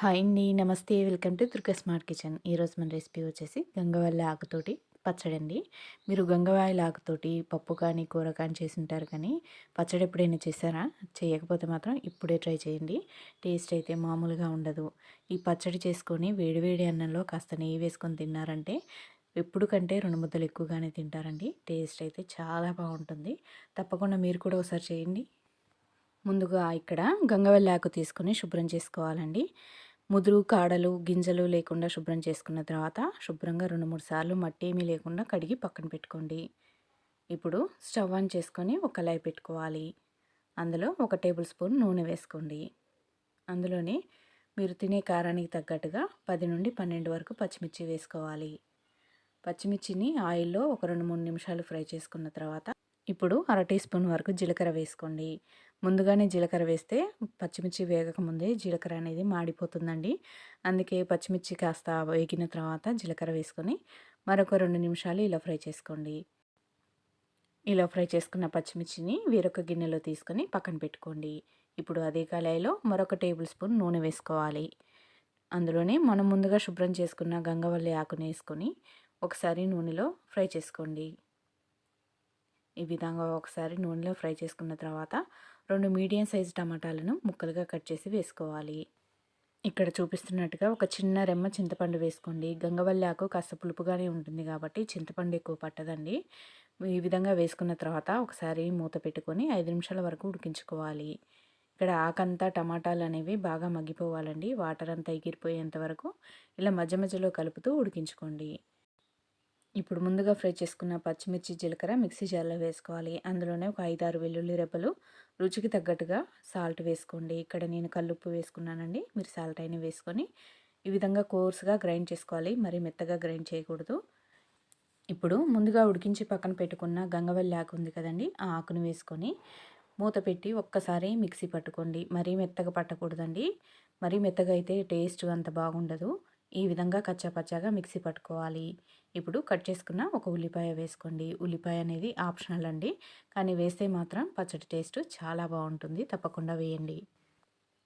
Hi అండి. నమస్తే. Welcome to Durga smart kitchen. ఈరోజు మన రెసిపీ వచ్చేసి గంగవల్లి ఆకుతోటి పచ్చడి అండి మీరు గంగవాయిల ఆకుతోటి పప్పు కానీ కూర కానీ చేసి ఉంటారు కానీ పచ్చడి ఎప్పుడైనా చేశారా? చేయకపోతే మాత్రం ఇప్పుడే ట్రై చేయండి. టేస్ట్ అయితే మామూలుగా ఉండదు. ఈ పచ్చడి చేసుకొని వేడివేడి అన్నంలో కాస్త నెయ్యి వేసుకొని తిన్నారంటే ఎప్పుడు కంటే రెండు ముద్దలు ఎక్కువగానే తింటారండి. టేస్ట్ అయితే చాలా బాగుంటుంది. తప్పకుండా మీరు కూడా ఒకసారి చేయండి. ముందుగా ఇక్కడ గంగవల్లి ఆకు తీసుకొని శుభ్రం చేసుకోవాలండి. ముదురు కాడలు గింజలు లేకుండా శుభ్రం చేసుకున్న తర్వాత శుభ్రంగా రెండు మూడు సార్లు మట్టి ఏమీ లేకుండా కడిగి పక్కన పెట్టుకోండి. ఇప్పుడు స్టవ్ ఆన్ చేసుకొని ఒక కళాయి పెట్టుకోవాలి. అందులో ఒక టేబుల్ స్పూన్ నూనె వేసుకోండి. అందులోనే మీరు తినే కారానికి తగ్గట్టుగా పది నుండి పన్నెండు వరకు పచ్చిమిర్చి వేసుకోవాలి. పచ్చిమిర్చిని ఆయిల్లో ఒక రెండు మూడు నిమిషాలు ఫ్రై చేసుకున్న తర్వాత ఇప్పుడు అర టీ స్పూన్ వరకు జీలకర్ర వేసుకోండి. ముందుగానే జీలకర్ర వేస్తే పచ్చిమిర్చి వేగకముందే జీలకర్ర అనేది మాడిపోతుందండి. అందుకే పచ్చిమిర్చి కాస్త వేగిన తర్వాత జీలకర్ర వేసుకొని మరొక రెండు నిమిషాలు ఇలా ఫ్రై చేసుకోండి. ఇలా ఫ్రై చేసుకున్న పచ్చిమిర్చిని వేరొక గిన్నెలో తీసుకొని పక్కన పెట్టుకోండి. ఇప్పుడు అదే కళాయిలో మరొక టేబుల్ స్పూన్ నూనె వేసుకోవాలి. అందులోనే మనం ముందుగా శుభ్రం చేసుకున్న గంగవల్లి ఆకుని వేసుకొని ఒకసారి నూనెలో ఫ్రై చేసుకోండి. ఈ విధంగా ఒకసారి నూనెలో ఫ్రై చేసుకున్న తర్వాత రెండు మీడియం సైజు టమాటాలను ముక్కలుగా కట్ చేసి వేసుకోవాలి. ఇక్కడ చూపిస్తున్నట్టుగా ఒక చిన్న రెమ్మ చింతపండు వేసుకోండి. గంగవల్లి ఆకు కాస్త పులుపుగానే ఉంటుంది కాబట్టి చింతపండు ఎక్కువ పట్టదండి. ఈ విధంగా వేసుకున్న తర్వాత ఒకసారి మూత పెట్టుకొని ఐదు నిమిషాల వరకు ఉడికించుకోవాలి. ఇక్కడ ఆకంతా టమాటాలు అనేవి బాగా మగ్గిపోవాలండి. వాటర్ అంతా ఎగిరిపోయేంత వరకు ఇలా మధ్య మధ్యలో కలుపుతూ ఉడికించుకోండి. ఇప్పుడు ముందుగా ఫ్రై చేసుకున్న పచ్చిమిర్చి జీలకర్ర మిక్సీ జార్లో వేసుకోవాలి. అందులోనే ఒక ఐదారు వెల్లుల్లి రెబ్బలు రుచికి తగ్గట్టుగా సాల్ట్ వేసుకోండి. ఇక్కడ నేను కల్లుప్పు వేసుకున్నానండి. మీరు సాల్ట్ అయినా వేసుకొని ఈ విధంగా కోర్స్గా గ్రైండ్ చేసుకోవాలి. మరి మెత్తగా గ్రైండ్ చేయకూడదు. ఇప్పుడు ముందుగా ఉడికించి పక్కన పెట్టుకున్న గంగవల్లి ఆకు ఉంది కదండి ఆ ఆకును వేసుకొని మూత పెట్టి ఒక్కసారి మిక్సీ పట్టుకోండి. మరీ మెత్తగా పట్టకూడదండి. మరీ మెత్తగా అయితే టేస్ట్ అంత బాగుండదు. ఈ విధంగా కచ్చాపచ్చాగా మిక్సీ పట్టుకోవాలి. ఇప్పుడు కట్ చేసుకున్న ఒక ఉల్లిపాయ వేసుకోండి. ఉల్లిపాయ అనేది ఆప్షనల్ అండి. కానీ వేస్తే మాత్రం పచ్చడి టేస్ట్ చాలా బాగుంటుంది. తప్పకుండా వేయండి.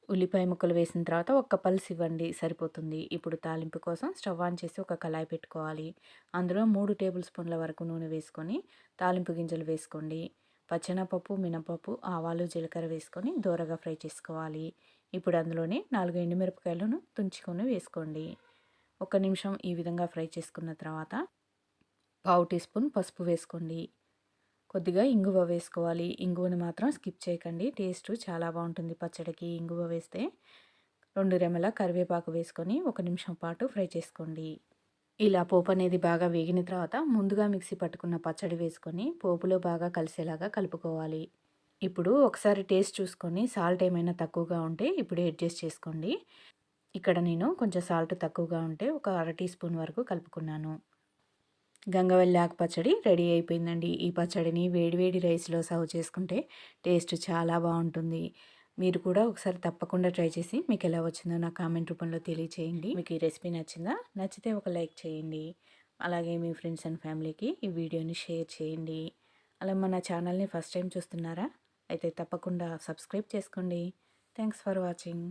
ఉల్లిపాయ ముక్కలు వేసిన తర్వాత ఒక్క పల్స్ ఇవ్వండి. సరిపోతుంది. ఇప్పుడు తాలింపు కోసం స్టవ్ ఆన్ చేసి ఒక కళాయి పెట్టుకోవాలి. అందులో మూడు టేబుల్ స్పూన్ల వరకు నూనె వేసుకొని తాలింపు గింజలు వేసుకోండి. పచ్చెనపప్పు మినపప్పు ఆవాలు జీలకర్ర వేసుకొని దూరగా ఫ్రై చేసుకోవాలి. ఇప్పుడు అందులోనే నాలుగు ఎండుమిరపకాయలను తుంచుకొని వేసుకోండి. ఒక నిమిషం ఈ విధంగా ఫ్రై చేసుకున్న తర్వాత పావు టీ స్పూన్ పసుపు వేసుకోండి. కొద్దిగా ఇంగువ వేసుకోవాలి. ఇంగువని మాత్రం స్కిప్ చేయకండి. టేస్ట్ చాలా బాగుంటుంది పచ్చడికి. ఇంగువ వేస్తే రెండు రెమ్మల కరివేపాకు వేసుకొని ఒక నిమిషం పాటు ఫ్రై చేసుకోండి. ఇలా పోపు అనేది బాగా వేగిన తర్వాత ముందుగా మిక్సీ పట్టుకున్న పచ్చడి వేసుకొని పోపులో బాగా కలిసేలాగా కలుపుకోవాలి. ఇప్పుడు ఒకసారి టేస్ట్ చూసుకొని సాల్ట్ ఏమైనా తక్కువగా ఉంటే ఇప్పుడు అడ్జస్ట్ చేసుకోండి. ఇక్కడ నేను కొంచెం సాల్ట్ తక్కువగా ఉంటే ఒక అర టీ స్పూన్ వరకు కలుపుకున్నాను. గంగవల్లి ఆకు పచ్చడి రెడీ అయిపోయిందండి. ఈ పచ్చడిని వేడివేడి రైస్లో సర్వ్ చేసుకుంటే టేస్ట్ చాలా బాగుంటుంది. మీరు కూడా ఒకసారి తప్పకుండా ట్రై చేసి మీకు ఎలా వచ్చిందో నా కామెంట్ రూపంలో తెలియచేయండి. మీకు ఈ రెసిపీ నచ్చిందా? నచ్చితే ఒక లైక్ చేయండి. అలాగే మీ ఫ్రెండ్స్ అండ్ ఫ్యామిలీకి ఈ వీడియోని షేర్ చేయండి. అలా మన ఛానల్ని ఫస్ట్ టైం చూస్తున్నారా? అయితే తప్పకుండా సబ్స్క్రైబ్ చేసుకోండి. Thanks for watching.